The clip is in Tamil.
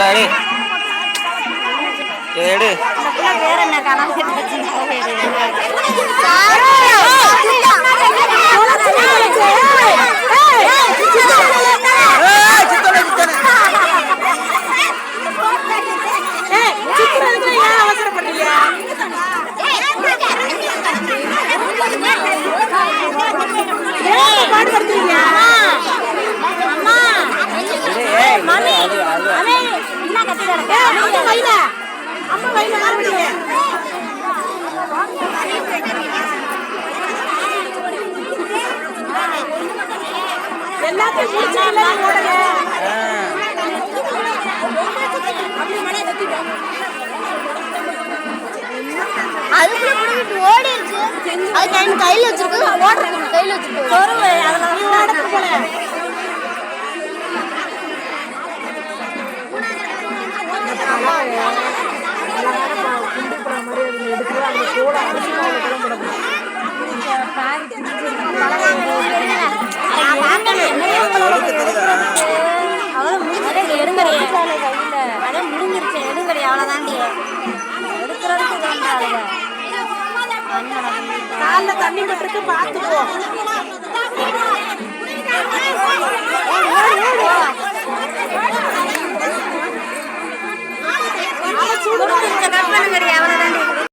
ഏട് വേറെ என்ன கத்தி கிடக்கு எல்லாத்தையும். அதுக்குள்ள ஓடிடுச்சு அது கையில வச்சிருக்கு ஓடுறது கையில வச்சிருக்கு அவ்வளோ முடிஞ்சிருக்கு எடுங்கடி அதான் முடிஞ்சிருச்சு எடுங்கடி அவ்வளோதாண்டி எடுக்கிறதுக்கு வேண்டாம் தண்ணி பட்டுருக்கு பார்த்துக்குவோம் சூடு கட்